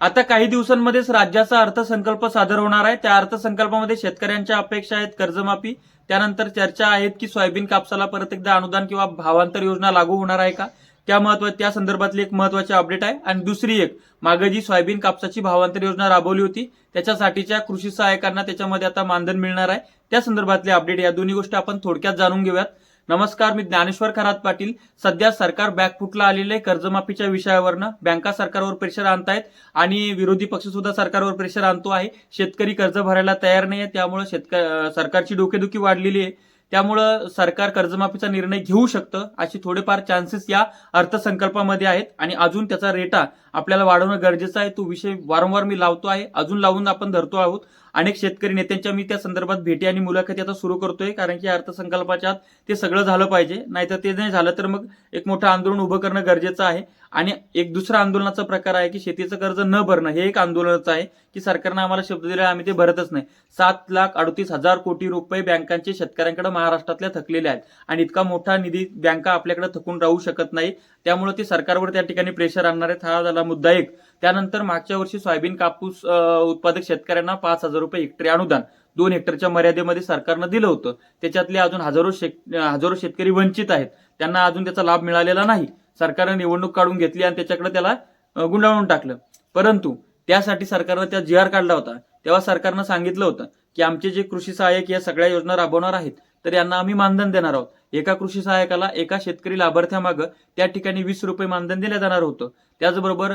आता काही दिवसांमध्येच राज्याचा अर्थसंकल्प सादर होणार आहे. त्या अर्थसंकल्पामध्ये शेतकऱ्यांच्या अपेक्षा आहेत कर्जमाफी. त्यानंतर चर्चा आहेत की सोयाबीन कापसाला परत एकदा अनुदान किंवा भावांतर योजना लागू होणार आहे का? त्या महत्त्व त्या संदर्भातली एक महत्वाची अपडेट आहे. आणि दुसरी एक मागे जी सोयाबीन कापसाची भावांतर योजना राबवली होती त्याच्यासाठीच्या कृषी सहाय्यकांना त्याच्यामध्ये आता मानधन मिळणार आहे. त्या संदर्भातली अपडेट या दोन्ही गोष्टी आपण थोडक्यात जाणून घेऊयात. नमस्कार मी ज्ञानेश्वर खरात पाटील. सध्या सरकार बॅकफुटला आलेले कर्जमाफीच्या विषयावरनं बँका सरकारवर प्रेशर आणतायत आणि विरोधी पक्ष सुद्धा सरकारवर प्रेशर आणतो आहे. शेतकरी कर्ज भरायला तयार नाही आहे त्यामुळे शेतक सरकारची डोकेदुखी वाढलेली आहे. त्यामुळं सरकार कर्जमाफीचा निर्णय घेऊ शकतं अशी थोडेफार चान्सेस या अर्थसंकल्पामध्ये आहेत. आणि अजून त्याचा रेटा आपल्याला वाढवणं गरजेचं आहे. तो विषय वारंवार मी लावतो आहे. अजून लावून आपण धरतो आहोत. अनेक शेतकरी नेत्यांच्या मी त्या संदर्भात भेटी आणि मुलाखती आता सुरू करतोय कारण की अर्थसंकल्पाच्या ते सगळं झालं पाहिजे. नाहीतर ते नाही झालं तर मग एक मोठं आंदोलन उभं करणं गरजेचं आहे. आणि एक दुसरा आंदोलनाचा प्रकार आहे की शेतीचं कर्ज न भरणं हे एक आंदोलनच आहे की सरकारनं आम्हाला शब्द दिला आम्ही ते भरतच नाही. सात लाख अडतीस हजार कोटी रुपये बँकांचे शेतकऱ्यांकडे महाराष्ट्रातल्या थकलेले आहेत. आणि इतका मोठा निधी बँका आपल्याकडे थकून राहू शकत नाही. त्यामुळे ते सरकारवर त्या ठिकाणी प्रेशर आणणार आहेत. हा झाला मुद्दा एक. त्यानंतर मागच्या वर्षी सोयाबीन कापूस उत्पादक शेतकऱ्यांना पाच हजार रुपये हेक्टरी अनुदान दोन हेक्टरच्या मर्यादेमध्ये सरकारनं दिलं होतं. त्याच्यातले अजून हजारो शेत हजारो शेतकरी वंचित आहेत. त्यांना अजून त्याचा लाभ मिळालेला नाही. सरकारनं निवडणूक काढून घेतली आणि त्याच्याकडे त्याला गुंडाळून टाकलं. परंतु त्यासाठी सरकारनं त्या जी आर काढला होता. तेव्हा सरकारनं सांगितलं होतं की आमचे जे कृषी सहाय्यक या सगळ्या योजना राबवणार आहेत तर यांना आम्ही मानधन देणार आहोत. एका कृषी सहाय्यकाला एका शेतकरी लाभार्थ्यामागं त्या ठिकाणी वीस रुपये मानधन दिलं जाणार होतं. त्याचबरोबर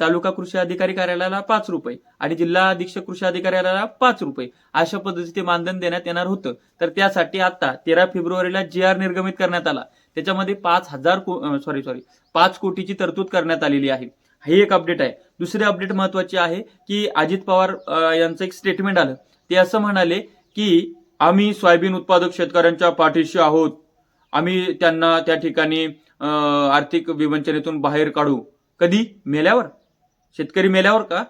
तालुका कृषी अधिकारी कार्यालयाला पाच रुपये आणि जिल्हा अधीक्षक कृषी अधिकाऱ्याला पाच रुपये अशा पद्धतीचे मानधन देण्यात येणार होतं. तर त्यासाठी आता तेरा फेब्रुवारीला जी आर निर्गमित करण्यात आला. त्याच्यामध्ये पाच हजार सॉरी सॉरी पाच कोटीची तरतूद करण्यात आलेली आहे. ही एक अपडेट आहे. दुसरी अपडेट महत्वाची आहे की अजित पवार यांचं एक स्टेटमेंट आलं. ते असं म्हणाले की आम्ही सोयाबीन उत्पादक शेतकऱ्यांच्या पाठीशी आहोत. आम्ही त्यांना त्या ठिकाणी आर्थिक विवंचनेतून बाहेर काढू. कधी? मेल्यावर? शेतकरी मेल्यावर का?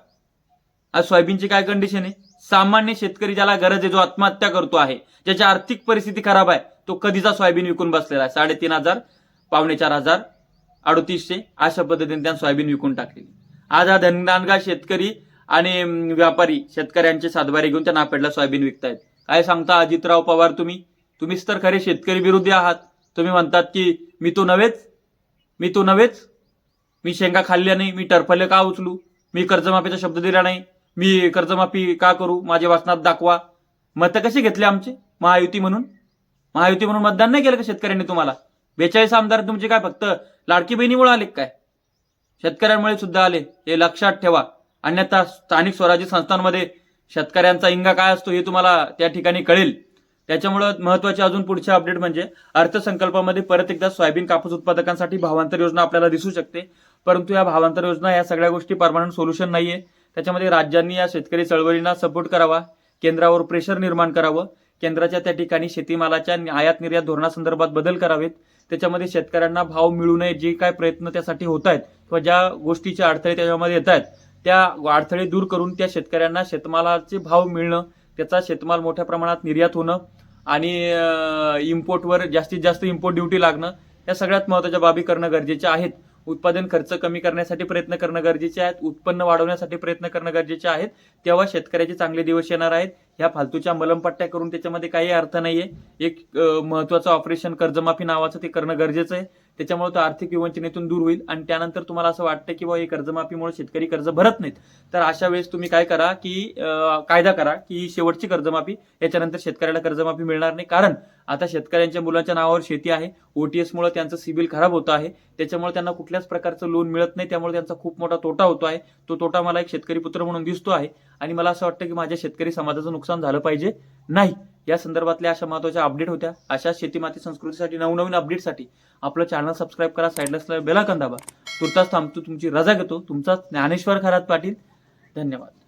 आज सोयाबीनची काय कंडिशन आहे? सामान्य शेतकरी ज्याला गरज आहे जो आत्महत्या करतो आहे ज्याची आर्थिक परिस्थिती खराब आहे तो कधीचा सोयाबीन विकून बसलेला आहे? साडेतीन हजार पावणे चार हजार अडतीसशे अशा पद्धतीने त्यांनी सोयाबीन विकून टाकलेली आज हा धनदानगा शेतकरी आणि व्यापारी शेतकऱ्यांचे सातबारे घेऊन त्या नापेडला सोयाबीन विकतायत. काय सांगता अजितराव पवार तुम्ही? तुम्हीच तर खरे शेतकरी विरोधी आहात. तुम्ही म्हणतात की मी तो नव्हेच. मी तो नव्हेच. मी शेंगा खाल्ल्या नाही. मी टरफले का उचलू? मी कर्जमाफीचा शब्द दिला नाही. मी कर्जमाफी का करू? माझ्या वाचनात दाखवा. मतं कसे घेतले आमचे? महायुती म्हणून? महायुती म्हणून मतदान नाही केलं का शेतकऱ्यांनी तुम्हाला? बेचाळीस आमदार तुमचे काय फक्त लाडकी बहिणीमुळे आले काय? शेतकऱ्यांमुळे सुद्धा आले. हे लक्षात ठेवा. अन्यथा स्थानिक स्वराज्य संस्थांमध्ये शेतकऱ्यांचा इंगा काय असतो हे तुम्हाला त्या ठिकाणी कळेल. त्याच्यामुळं महत्त्वाचे अजून पुढचे अपडेट म्हणजे अर्थसंकल्पामध्ये परत एकदा सोयाबीन कापूस उत्पादकांसाठी भावांतर योजना आपल्याला दिसू शकते. परंतु या भावांतर योजना या सगळ्या गोष्टी परमानंट सोल्युशन नाहीये. त्याच्यामध्ये राज्यांनी या शेतकरी चळवळींना सपोर्ट करावा केंद्रावर प्रेशर निर्माण करावं केंद्राच्या त्या ठिकाणी शेतीमालाच्या आयात निर्यात धोरणासंदर्भात बदल करावेत. त्याच्यामध्ये शेतकऱ्यांना भाव मिळू नये जे काय प्रयत्न त्यासाठी होत आहेत किंवा ज्या गोष्टीचे अडथळे त्याच्यामध्ये येत आहेत त्या अडथळे दूर करून त्या शेतकऱ्यांना शेतमालाचे भाव मिळणं त्याचा शेतमाल मोठ्या प्रमाणात निर्यात होणं आणि इम्पोर्टवर जास्तीत जास्त इम्पोर्ट ड्युटी लागणं या सगळ्यात महत्त्वाच्या बाबी करणं गरजेच्या आहेत. उत्पादन खर्च कमी करण्यासाठी प्रयत्न करणं गरजेचे आहेत. उत्पन्न वाढवण्यासाठी प्रयत्न करणं गरजेचे आहेत. तेव्हा शेतकऱ्याचे चांगले दिवस येणार आहेत. ह्या फालतूच्या मलमपट्ट्या करून त्याच्यामध्ये काही अर्थ नाही आहे एक महत्त्वाचं ऑपरेशन कर्जमाफी नावाचं ते करणं गरजेचं आहे. त्याच्यामुळे तो आर्थिक विवंचनेतून दूर होईल. आणि त्यानंतर तुम्हाला असं वाटतं की बाबा हे कर्जमाफीमुळे शेतकरी कर्ज भरत नाहीत. तर अशा वेळेस तुम्ही काय करा की कायदा करा की शेवटची कर्जमाफी याच्यानंतर शेतकऱ्याला कर्जमाफी मिळणार नाही. कारण आता शेतकऱ्यांच्या मुलांच्या नावावर शेती आहे. ओटीएसमुळे त्यांचं सिबिल खराब होतं आहे. त्याच्यामुळे त्यांना कुठल्याच प्रकारचं लोन मिळत नाही. त्यामुळे त्यांचा खूप मोठा तोटा होतो आहे. तो तोटा मला एक शेतकरी पुत्र म्हणून दिसतो आहे. आणि मला असं वाटतं की माझ्या शेतकरी समाजाचं नुकसान झालं पाहिजे नाही. या संदर्भातल्या अशा महत्त्वाच्या अपडेट होत्या. अशा शेतीमाती संस्कृतीसाठी नवनवीन अपडेटसाठी आपलं चॅनल सबस्क्राईब करा साईडला बेलाकन दाबा. तुर्तास थांबतो तुमची रजा घेतो. तुमचा ज्ञानेश्वर खरात पाटील. धन्यवाद.